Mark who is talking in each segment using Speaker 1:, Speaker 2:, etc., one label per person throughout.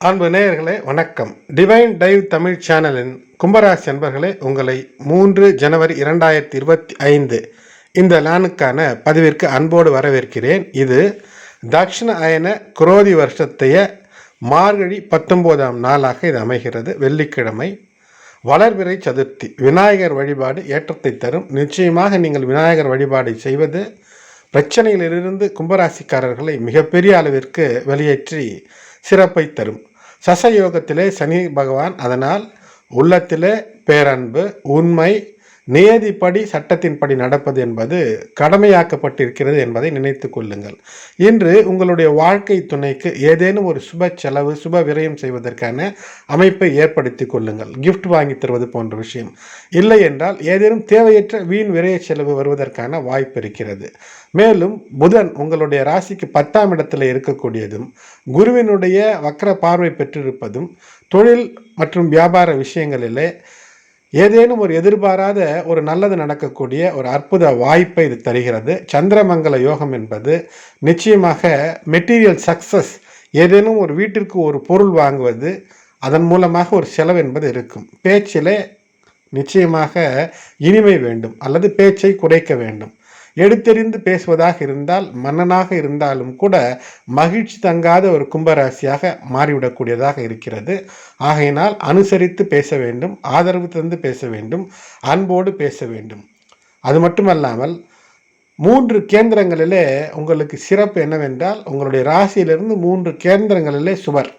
Speaker 1: அன்பு நேயர்களே வணக்கம். டிவைன் டைவ் தமிழ் சேனலின் கும்பராசி அன்பர்களே உங்களை மூன்று ஜனவரி இரண்டாயிரத்தி இருபத்தி ஐந்து இந்த லானுக்கான பதிவிற்கு அன்போடு வரவேற்கிறேன். இது தக்ஷிண அயன குரோதி வருஷத்தைய மார்கழி பத்தொம்போதாம் நாளாக இது அமைகிறது. வெள்ளிக்கிழமை வளர்பிறை சதுர்த்தி. விநாயகர் வழிபாடு ஏற்றத்தை தரும். நிச்சயமாக நீங்கள் விநாயகர் வழிபாடு செய்வது பிரச்சனையிலிருந்து கும்பராசிக்காரர்களை மிகப்பெரிய அளவிற்கு வெளியேற்றி சிறப்பை தரும். சசயோகத்திலே சனி பகவான் அதனால் உள்ளத்திலே பேரன்பு உண்மை நியதிப்படி சட்டத்தின்படி நடப்பது என்பது கடமையாக்கப்பட்டிருக்கிறது என்பதை நினைத்து கொள்ளுங்கள். இன்று உங்களுடைய வாழ்க்கை துணைக்கு ஏதேனும் ஒரு சுப செலவு சுப விரயம் செய்வதற்கான அமைப்பை ஏற்படுத்தி கொள்ளுங்கள். கிஃப்ட் வாங்கி தருவது போன்ற விஷயம். இல்லை என்றால் ஏதேனும் தேவையற்ற வீண் விரய செலவு வருவதற்கான வாய்ப்பு இருக்கிறது. மேலும் புதன் உங்களுடைய ராசிக்கு பத்தாம் இடத்தில் இருக்கக்கூடியதும் குருவினுடைய வக்கர பார்வை பெற்றிருப்பதும் தொழில் மற்றும் வியாபார விஷயங்களிலே ஏதேனும் ஒரு எதிர்பாராத ஒரு நல்லது நடக்கக்கூடிய ஒரு அற்புத வாய்ப்பை இது தருகிறது. சந்திரமங்கல யோகம் என்பது நிச்சயமாக மெட்டீரியல் சக்சஸ் ஏதேனும் ஒரு வீட்டிற்கு ஒரு பொருள் வாங்குவது அதன் மூலமாக ஒரு செலவு என்பது இருக்கும். பேச்சிலே நிச்சயமாக இனிமை வேண்டும் அல்லது பேச்சை குறைக்க வேண்டும். எடுத்தெறிந்து பேசுவதாக இருந்தால் மன்னனாக இருந்தாலும் கூட மகிழ்ச்சி தங்காத ஒரு கும்பராசியாக மாறிவிடக்கூடியதாக இருக்கிறது. ஆகையினால் அனுசரித்து பேச வேண்டும் ஆதரவு தந்து பேச வேண்டும் அன்போடு பேச வேண்டும். அது மட்டுமல்லாமல் மூன்று கேந்திரங்களிலே உங்களுக்கு சிறப்பு என்னவென்றால் உங்களுடைய ராசியிலிருந்து மூன்று கேந்திரங்களிலே சுவர்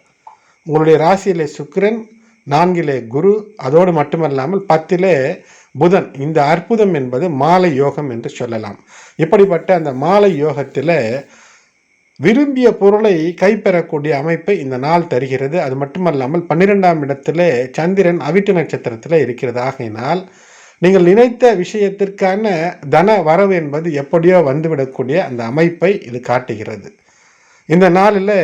Speaker 1: உங்களுடைய ராசியிலே சுக்கிரன் நான்கிலே குரு அதோடு மட்டுமல்லாமல் பத்திலே புதன் இந்த அற்புதம் என்பது மாலை யோகம் என்று சொல்லலாம். இப்படிப்பட்ட அந்த மாலை யோகத்தில் விரும்பிய பொருளை கைப்பெறக்கூடிய அமைப்பை இந்த நாள் தருகிறது. அது மட்டுமல்லாமல் பன்னிரெண்டாம் இடத்துல சந்திரன் அவிட்டு நட்சத்திரத்தில் இருக்கிறது. ஆகையினால் நீங்கள் நினைத்த விஷயத்திற்கான தன வரவு என்பது எப்படியோ வந்துவிடக்கூடிய அந்த அமைப்பை இது காட்டுகிறது. இந்த நாளில்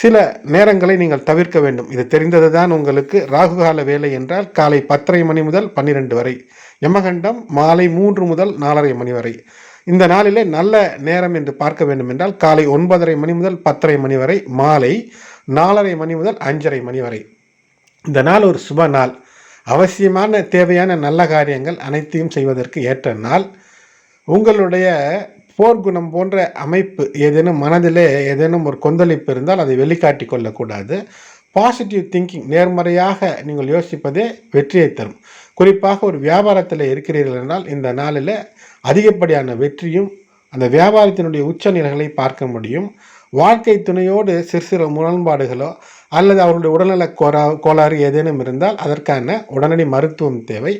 Speaker 1: சில நேரங்களை நீங்கள் தவிர்க்க வேண்டும். இது தெரிந்தது தான் உங்களுக்கு ராகுகால வேலை என்றால் காலை பத்தரை மணி முதல் பன்னிரெண்டு வரை யமகண்டம் மாலை மூன்று முதல் நாலரை மணி வரை. இந்த நாளிலே நல்ல நேரம் என்று பார்க்க வேண்டும் என்றால் காலை ஒன்பதரை மணி முதல் பத்தரை மணி வரை மாலை நாலரை மணி முதல் அஞ்சரை மணி வரை. இந்த நாள் ஒரு சுப நாள். அவசியமான தேவையான நல்ல காரியங்கள் அனைத்தையும் செய்வதற்கு ஏற்ற நாள். உங்களுடைய போர்க்குணம் போன்ற அமைப்பு ஏதேனும் மனதிலே ஏதேனும் ஒரு கொந்தளிப்பு இருந்தால் அதை வெளிக்காட்டி கொள்ளக்கூடாது. பாசிட்டிவ் திங்கிங் நேர்மறையாக நீங்கள் யோசிப்பதே வெற்றியை தரும். குறிப்பாக ஒரு வியாபாரத்தில் இருக்கிறீர்கள் என்றால் இந்த நாளில் அதிகப்படியான வெற்றியும் அந்த வியாபாரத்தினுடைய உச்ச நிலைகளை பார்க்க முடியும். வாழ்க்கை துணையோடு சிறு சிறு முரண்பாடுகளோ அல்லது அவருடைய உடல்நல கோரா கோளாறு ஏதேனும் இருந்தால் அதற்கான உடனடி மருத்துவம் தேவை.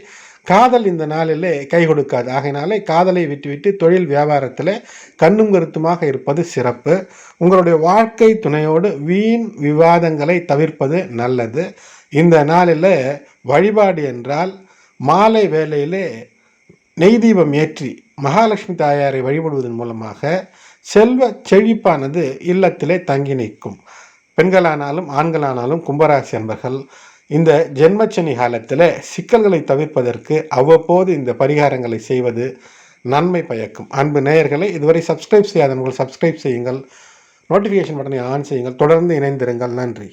Speaker 1: காதல் இந்த நாளிலே கை கொடுக்காது. ஆகையினாலே காதலை விட்டுவிட்டு தொழில் வியாபாரத்தில் கண்ணும் கருத்துமாக இருப்பது சிறப்பு. உங்களுடைய வாழ்க்கை துணையோடு வீண் விவாதங்களை தவிர்ப்பது நல்லது. இந்த நாளில் வழிபாடு என்றால் மாலை வேளையிலே நெய் தீபம் ஏற்றி மகாலட்சுமி தாயாரை வழிபடுவதன் மூலமாக செல்வ செழிப்பானது இல்லத்திலே தங்கி நிற்கும். பெண்களானாலும் ஆண்களானாலும் கும்பராசி என்பர்கள் இந்த ஜென்மச்சனி காலத்தில் சிக்கல்களை தவிர்ப்பதற்கு அவ்வப்போது இந்த பரிகாரங்களை செய்வது நன்மை பயக்கும். அன்பு நேயர்களை இதுவரை சப்ஸ்கிரைப் செய்யாதவர்கள் சப்ஸ்கிரைப் செய்யுங்கள். நோட்டிஃபிகேஷன் பட்டனை ஆன் செய்யுங்கள். தொடர்ந்து இணைந்திருங்கள். நன்றி.